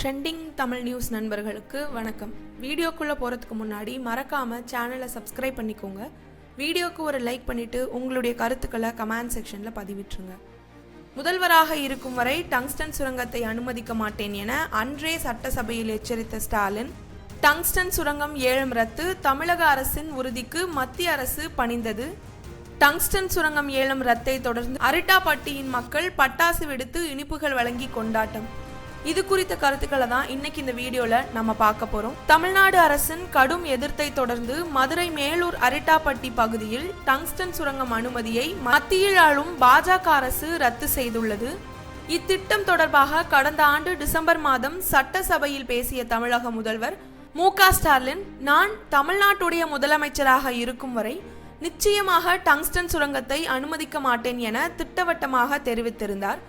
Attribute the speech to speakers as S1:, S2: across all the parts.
S1: Trending Tamil news நண்பர்களுக்கு வணக்கம். வீடியோக்குள்ளே போகிறதுக்கு முன்னாடி மறக்காமல் சேனலை சப்ஸ்கிரைப் பண்ணிக்கோங்க. வீடியோக்கு ஒரு லைக் பண்ணிவிட்டு உங்களுடைய கருத்துக்களை கமெண்ட் செக்ஷனில் பதிவிட்டுருங்க. முதல்வராக இருக்கும் வரை டங்ஸ்டன் சுரங்கத்தை அனுமதிக்க மாட்டேன் என அன்றே சட்டசபையில் எச்சரித்த ஸ்டாலின் டங்ஸ்டன் சுரங்கம் ஏழும் ரத்து தமிழக அரசின் உறுதிக்கு மத்திய அரசு பணிந்தது. டங்ஸ்டன் சுரங்கம் ஏலம் ரத்தை தொடர்ந்து அரிட்டாப்பட்டியின் மக்கள் பட்டாசு வெடித்து இனிப்புகள் வழங்கி கொண்டாட்டம். இது குறித்த கருத்துக்களை தான் இன்னைக்கு இந்த வீடியோல நம்ம பார்க்க போறோம். தமிழ்நாடு அரசின் கடும் எதிர்த்தை தொடர்ந்து மதுரை மேலூர் அரிட்டாப்பட்டி பகுதியில் டங்ஸ்டன் சுரங்கம் அனுமதியை மத்தியில் ஆளும் பாஜக அரசு ரத்து செய்துள்ளது. இத்திட்டம் தொடர்பாக கடந்த ஆண்டு டிசம்பர் மாதம் சட்டசபையில் பேசிய தமிழக முதல்வர் மு க ஸ்டாலின் நான் தமிழ்நாட்டுடைய முதலமைச்சராக இருக்கும் வரை நிச்சயமாக டங்ஸ்டன் சுரங்கத்தை அனுமதிக்க மாட்டேன் என திட்டவட்டமாக தெரிவித்திருந்தார்.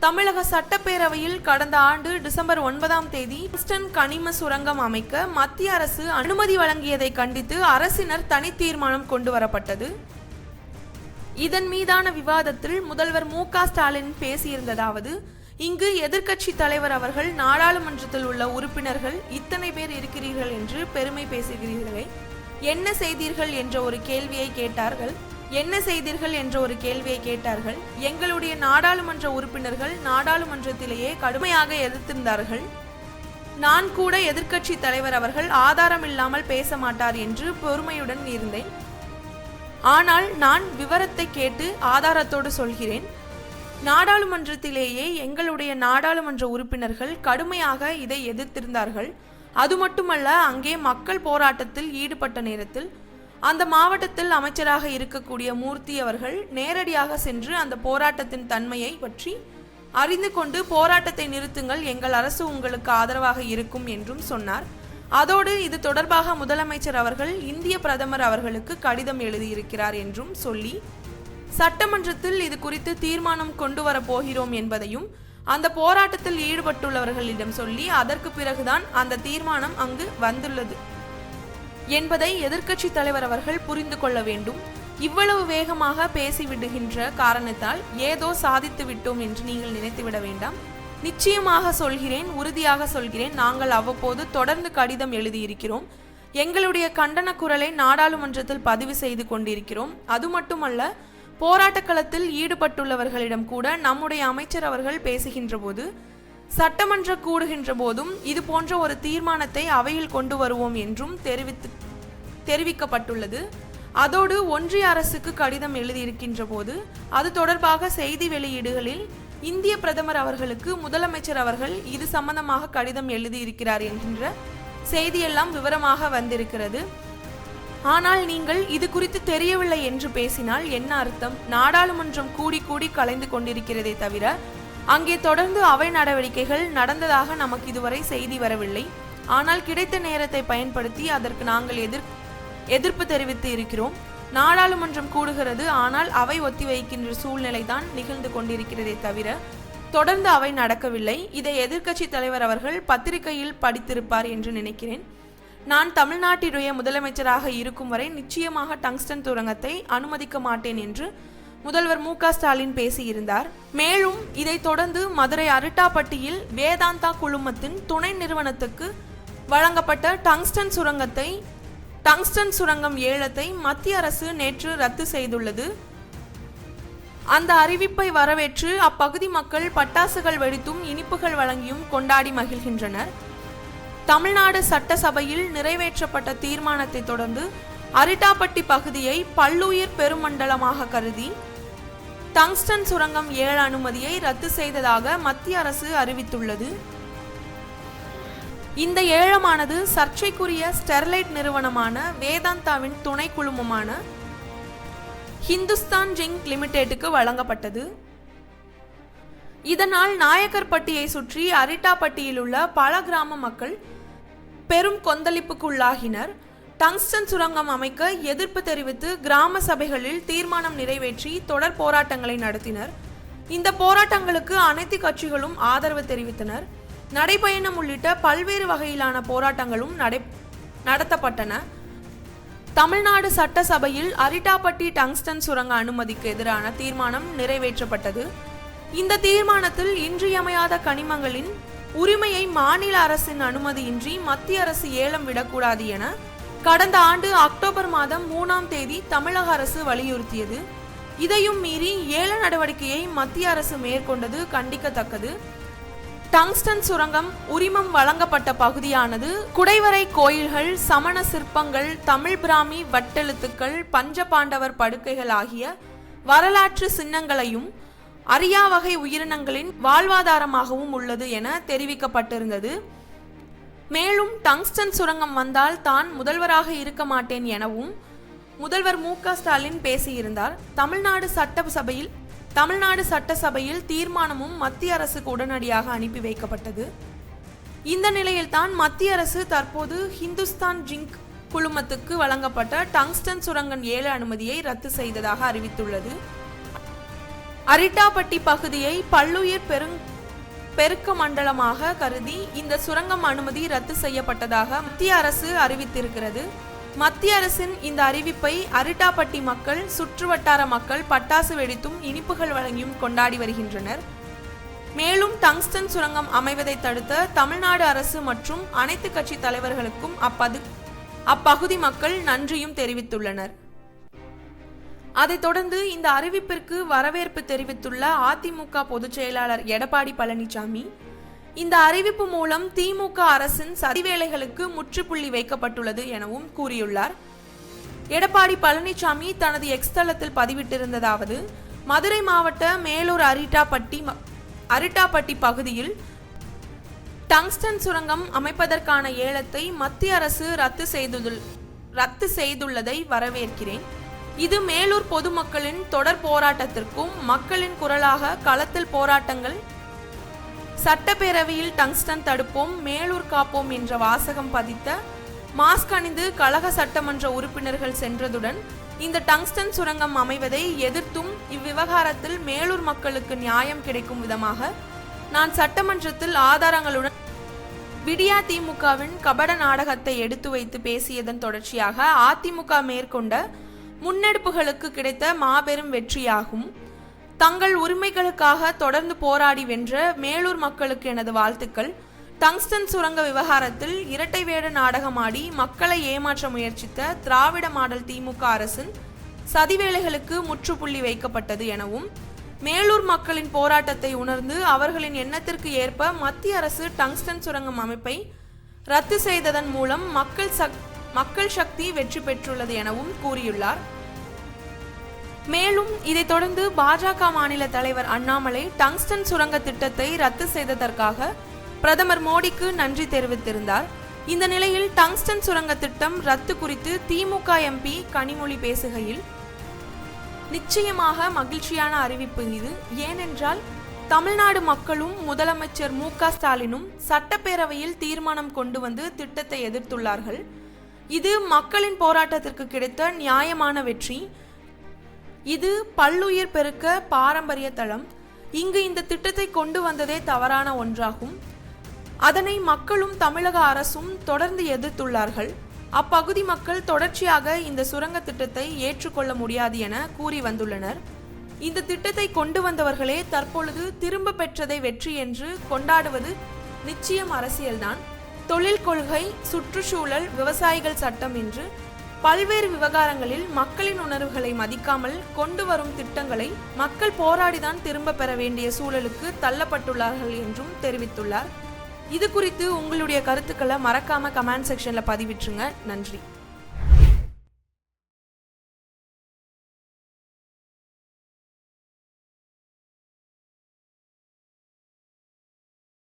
S1: தமிழக சட்டப்பேரவையில் கடந்த ஆண்டு டிசம்பர் ஒன்பதாம் தேதி டங்ஸ்டன் கனிம சுரங்கம் அமைக்க மத்திய அரசு அனுமதி வழங்கியதை கண்டித்து அரசினர் தனி தீர்மானம் கொண்டு வரப்பட்டது இதன் மீதான விவாதத்தில் முதல்வர் மு ஸ்டாலின் பேசியிருந்ததாவது இங்கு எதிர்க்கட்சி தலைவர் அவர்கள் நாடாளுமன்றத்தில் உள்ள உறுப்பினர்கள் இத்தனை பேர் இருக்கிறீர்கள் என்று பெருமை பேசுகிறீர்களே என்ன செய்தீர்கள் என்ற ஒரு கேள்வியை கேட்டார்கள். என்ன செய்தீர்கள் என்ற ஒரு கேள்வியை கேட்டார்கள். எங்களுடைய நாடாளுமன்ற உறுப்பினர்கள் நாடாளுமன்றத்திலேயே கடுமையாக எதிர்த்திருந்தார்கள். நான் கூட எதிர்க்கட்சி தலைவர் அவர்கள் ஆதாரம் இல்லாமல் பேச மாட்டார் என்று பொறுமையுடன் இருந்தேன். ஆனால் நான் விவரத்தை கேட்டு ஆதாரத்தோடு சொல்கிறேன். நாடாளுமன்றத்திலேயே எங்களுடைய நாடாளுமன்ற உறுப்பினர்கள் கடுமையாக இதை எதிர்த்திருந்தார்கள். அது மட்டுமல்ல அங்கே மக்கள் போராட்டத்தில் ஈடுபட்ட நேரத்தில் அந்த மாவட்டத்தில் அமைச்சராக இருக்கக்கூடிய மூர்த்தி அவர்கள் நேரடியாக சென்று அந்த போராட்டத்தின் தன்மையை பற்றி அறிந்து கொண்டு போராட்டத்தை நிறுத்துங்கள் எங்கள் அரசு உங்களுக்கு ஆதரவாக இருக்கும் என்றும் சொன்னார். அதோடு இது தொடர்பாக முதலமைச்சர் அவர்கள் இந்திய பிரதமர் அவர்களுக்கு கடிதம் எழுதியிருக்கிறார் என்றும் சொல்லி சட்டமன்றத்தில் இது குறித்து தீர்மானம் கொண்டு வரப்போகிறோம் என்பதையும் அந்த போராட்டத்தில் ஈடுபட்டுள்ளவர்களிடம் சொல்லி அதற்கு பிறகுதான் அந்த தீர்மானம் அங்கு வந்துள்ளது. என்பதை எதிர்க்கட்சி தலைவர் அவர்கள் புரிந்து கொள்ள வேண்டும். இவ்வளவு வேகமாக பேசிவிடுகின்ற காரணத்தால் ஏதோ சாதித்து விட்டோம் என்று நீங்கள் நினைத்துவிட வேண்டாம். நிச்சயமாக சொல்கிறேன் உறுதியாக சொல்கிறேன் நாங்கள் அவ்வப்போது தொடர்ந்து கடிதம் எழுதியிருக்கிறோம். எங்களுடைய கண்டன குரலை நாடாளுமன்றத்தில் பதிவு செய்து கொண்டிருக்கிறோம். அது மட்டுமல்ல போராட்ட களத்தில் ஈடுபட்டுள்ளவர்களிடம் கூட நம்முடைய அமைச்சர் அவர்கள் பேசுகின்ற போது சட்டமன்ற கூடுகின்ற போதும் இது போன்ற ஒரு தீர்மானத்தை அவையில் கொண்டு வருவோம் என்றும் தெரிவித்து தெரிவிக்கப்பட்டுள்ளது. அதோடு ஒன்றிய அரசுக்கு கடிதம் எழுதியிருக்கின்ற போது அது தொடர்பாக செய்தி வெளியீடுகளில் இந்திய பிரதமர் அவர்களுக்கு முதலமைச்சர் அவர்கள் இது சம்பந்தமாக கடிதம் எழுதியிருக்கிறார் என்கின்ற செய்தியெல்லாம் விவரமாக வந்திருக்கிறது. ஆனால் நீங்கள் இது குறித்து தெரியவில்லை என்று பேசினால் என்ன அர்த்தம்? நாடாளுமன்றம் கூடி கூடி கலைந்து கொண்டிருக்கிறதே தவிர அங்கே தொடர்ந்து அவை நடவடிக்கைகள் நடந்ததாக நமக்கு இதுவரை செய்தி வரவில்லை. ஆனால் கிடைத்த நேரத்தை பயன்படுத்தி அதற்கு நாங்கள் எதிர் எதிர்ப்பு தெரிவித்து இருக்கிறோம். நாடாளுமன்றம் கூடுகிறது ஆனால் அவை ஒத்திவைக்கின்ற சூழ்நிலை தான் நிகழ்ந்து கொண்டிருக்கிறதே தவிர தொடர்ந்து அவை நடக்கவில்லை. இதை எதிர்க்கட்சி தலைவர் அவர்கள் பத்திரிகையில் படித்திருப்பார் என்று நினைக்கிறேன். நான் தமிழ்நாட்டினுடைய முதலமைச்சராக இருக்கும் வரை நிச்சயமாக டங்ஸ்டன் துரங்கத்தை அனுமதிக்க மாட்டேன் என்று முதல்வர் மு ஸ்டாலின் பேசியிருந்தார். மேலும் இதைத் தொடர்ந்து மதுரை அரிட்டாப்பட்டியில் வேதாந்தா குழுமத்தின் துணை நிறுவனத்துக்கு வழங்கப்பட்ட டங்ஸ்டன் சுரங்கத்தை டங்ஸ்டன் சுரங்கம் ஏலத்தை மத்திய அரசு நேற்று ரத்து செய்துள்ளது. அந்த அறிவிப்பை வரவேற்று அப்பகுதி மக்கள் பட்டாசுகள் வெடித்தும் இனிப்புகள் வழங்கியும் கொண்டாடி மகிழ்கின்றனர். தமிழ்நாடு சட்டசபையில் நிறைவேற்றப்பட்ட தீர்மானத்தை தொடர்ந்து அரிட்டாப்பட்டி பகுதியை பல்லுயிர் பெருமண்டலமாக கருதி டங்ஸ்டன் சுரங்கம் ஏழு அனுமதியை ரத்து செய்ததாக மத்திய அரசு அறிவித்துள்ளது. இந்த ஏழமானது சர்ச்சைக்குரிய ஸ்டெர்லைட் நிறுவனமான வேதாந்தாவின் துணை குழுமமான ஹிந்துஸ்தான் ஜிங்க் லிமிடெட்டுக்கு வழங்கப்பட்டது. இதனால் நாயக்கர்பட்டியை சுற்றி அரிட்டாப்பட்டியில் உள்ள பல கிராம மக்கள் பெரும் கொந்தளிப்புக்குள்ளாகினர். டங்ஸ்டன் சுரங்கம் அமைக்க எதிர்ப்பு தெரிவித்து கிராம சபைகளில் தீர்மானம் நிறைவேற்றி தொடர் போராட்டங்களை நடத்தினர். இந்த போராட்டங்களுக்கு அனைத்து கட்சிகளும் ஆதரவு தெரிவித்தனர். நடைபயணம் உள்ளிட்ட பல்வேறு வகையிலான போராட்டங்களும் நடை நடத்தப்பட்டன. தமிழ்நாடு சட்டசபையில் அரிட்டாப்பட்டி டங்ஸ்டன் சுரங்க அனுமதிக்கு எதிரான தீர்மானம் நிறைவேற்றப்பட்டது. இந்த தீர்மானத்தில் இன்றியமையாத கனிமங்களின் உரிமையை மாநில அரசின் அனுமதியின்றி மத்திய அரசு ஏலம் விடக்கூடாது என கடந்த ஆண்டு அக்டோபர் மாதம் மூணாம் தேதி தமிழக அரசு வலியுறுத்தியது. இதையும் மீறி ஏல நடவடிக்கையை மத்திய அரசு மேற்கொண்டது கண்டிக்கத்தக்கது. டங்ஸ்டன் சுரங்கம் உரிமம் வழங்கப்பட்ட பகுதியானது. குடைவரை கோயில்கள் சமண சிற்பங்கள் தமிழ் பிராமி வட்டெழுத்துக்கள் பஞ்சபாண்டவர் படுக்கைகள் ஆகிய வரலாற்று சின்னங்களையும் அரியா வகை உயிரினங்களின் வாழ்வாதாரமாகவும் உள்ளது என தெரிவிக்கப்பட்டிருந்தது. மேலும் டங்ஸ்டன் சுரங்கம் வந்தால் தான் முதல்வராக இருக்க மாட்டேன் எனவும் முதல்வர் மு க ஸ்டாலின் பேசியிருந்தார். தமிழ்நாடு சட்டசபையில் தமிழ்நாடு சட்டசபையில் தீர்மானமும் மத்திய அரசுக்கு உடனடியாக அனுப்பி வைக்கப்பட்டது. இந்த நிலையில்தான் மத்திய அரசு தற்போது ஹிந்துஸ்தான் ஜிங்க் குழுமத்துக்கு வழங்கப்பட்ட டங்ஸ்டன் சுரங்கன் ஏழு அனுமதியை ரத்து செய்ததாக அறிவித்துள்ளது. அரிட்டாப்பட்டி பகுதியை பல்லுயிர் பெருங் பெருக்க மண்டலமாக கருதி இந்த சுரங்கம் அனுமதி ரத்து செய்யப்பட்டதாக மத்திய அரசு அறிவித்திருக்கிறது. மத்திய அரசின் இந்த அறிவிப்பை அரிட்டாப்பட்டி மக்கள் சுற்றுவட்டார மக்கள் பட்டாசு வெடித்தும் இனிப்புகள் வழங்கியும் கொண்டாடி வருகின்றனர். மேலும் டங்ஸ்டன் சுரங்கம் அமைவதை தடுத்த தமிழ்நாடு அரசு மற்றும் அனைத்து கட்சி தலைவர்களுக்கும் அப்பது அப்பகுதி மக்கள் நன்றியும் தெரிவித்துள்ளனர். அதைத் தொடர்ந்து இந்த அறிவிப்பிற்கு வரவேற்பு தெரிவித்துள்ள அதிமுக பொதுச் செயலாளர் எடப்பாடி பழனிசாமி இந்த அறிவிப்பு மூலம் திமுக அரசின் சதிவேலைகளுக்கு முற்றுப்புள்ளி வைக்கப்பட்டுள்ளது எனவும் கூறியுள்ளார். எடப்பாடி பழனிசாமி தனது எக்ஸ் தளத்தில் பதிவிட்டிருந்ததாவது மதுரை மாவட்ட மேலூர் அரிட்டாப்பட்டி ம- அரிட்டாப்பட்டி பகுதியில் டங்ஸ்டன் சுரங்கம் அமைப்பதற்கான ஏலத்தை மத்திய அரசு ரத்து செய்துள் ரத்து செய்துள்ளதை வரவேற்கிறேன். இது மேலூர் பொதுமக்களின் தொடர் போராட்டத்திற்கும் மக்களின் குரலாக களத்தில் போராட்டங்கள் சட்டப்பேரவையில் டங்ஸ்டன் தடுப்போம் மேலூர் காப்போம் என்ற வாசகம் பதித்த மாஸ்க் அணிந்து கழக சட்டமன்ற உறுப்பினர்கள் சென்றதுடன் இந்த டங்ஸ்டன் சுரங்கம் அமைவதை எதிர்த்தும் இவ்விவகாரத்தில் மேலூர் மக்களுக்கு நியாயம் கிடைக்கும் விதமாக நான் சட்டமன்றத்தில் ஆதாரங்களுடன் விடியா திமுகவின் கபட நாடகத்தை எடுத்து வைத்து பேசியதன் தொடர்ச்சியாக அதிமுக மேற்கொண்ட முன்னெடுப்புகளுக்கு கிடைத்த மாபெரும் வெற்றியாகும். தங்கள் உரிமைகளுக்காக தொடர்ந்து போராடி வென்ற மேலூர் மக்களுக்கு எனது வாழ்த்துக்கள். டங்ஸ்டன் சுரங்க விவகாரத்தில் இரட்டை வேட நாடகமாடி மக்களை ஏமாற்ற முயற்சித்த திராவிட மாடல் திமுக அரசின் சதிவேலைகளுக்கு முற்றுப்புள்ளி வைக்கப்பட்டது எனவும் மேலூர் மக்களின் போராட்டத்தை உணர்ந்து அவர்களின் எண்ணத்திற்கு ஏற்ப மத்திய அரசு டங்ஸ்டன் சுரங்கம் அமைப்பை ரத்து செய்ததன் மூலம் மக்கள் சக் மக்கள் சக்தி வெற்றி பெற்றுள்ளது எனவும் கூறியுள்ளார். மேலும் இதைத் தொடர்ந்து பாஜக மாநில தலைவர் அண்ணாமலை டங்ஸ்டன் சுரங்க திட்டத்தை ரத்து செய்ததற்காக பிரதமர் மோடிக்கு நன்றி தெரிவித்திருந்தார். இந்த நிலையில் டங்ஸ்டன் சுரங்க திட்டம் ரத்து குறித்து திமுக எம்பி கனிமொழி பேசுகையில் நிச்சயமாக மகிழ்ச்சியான அறிவிப்பு இது. ஏனென்றால் தமிழ்நாடு மக்களும் முதலமைச்சர் மு க ஸ்டாலினும் சட்டப்பேரவையில் தீர்மானம் கொண்டு வந்து திட்டத்தை எதிர்த்துள்ளார்கள். இது மக்களின் போராட்டத்திற்கு கிடைத்த நியாயமான வெற்றி. இது பல்லுயிர் பெருக்க பாரம்பரிய தளம். இங்கு இந்த திட்டத்தை கொண்டு வந்ததே தவறான ஒன்றாகும். அதனை மக்களும் தமிழக அரசும் தொடர்ந்து எதிர்த்துள்ளார்கள். அப்பகுதி மக்கள் தொடர்ச்சியாக இந்த சுரங்க திட்டத்தை ஏற்றுக்கொள்ள முடியாது என கூறி வந்துள்ளனர். இந்த திட்டத்தை கொண்டு வந்தவர்களே தற்பொழுது திரும்ப பெற்றதை வெற்றி என்று கொண்டாடுவது நிச்சயம் அரசியல்தான். தொழில் கொள்கை சுற்றுச்சூழல் விவசாயிகள் சட்டம் என்று பல்வேறு விவகாரங்களில் மக்களின் உணர்வுகளை மதிக்காமல் கொண்டு வரும் திட்டங்களை மக்கள் போராடிதான் திரும்ப பெற வேண்டிய சூழலுக்கு தள்ளப்பட்டுள்ளார்கள் என்றும் தெரிவித்துள்ளார். இது குறித்து உங்களுடைய கருத்துக்களை மறக்காம கமெண்ட் செக்ஷன்ல பதிவிட்டுருங்க. நன்றி.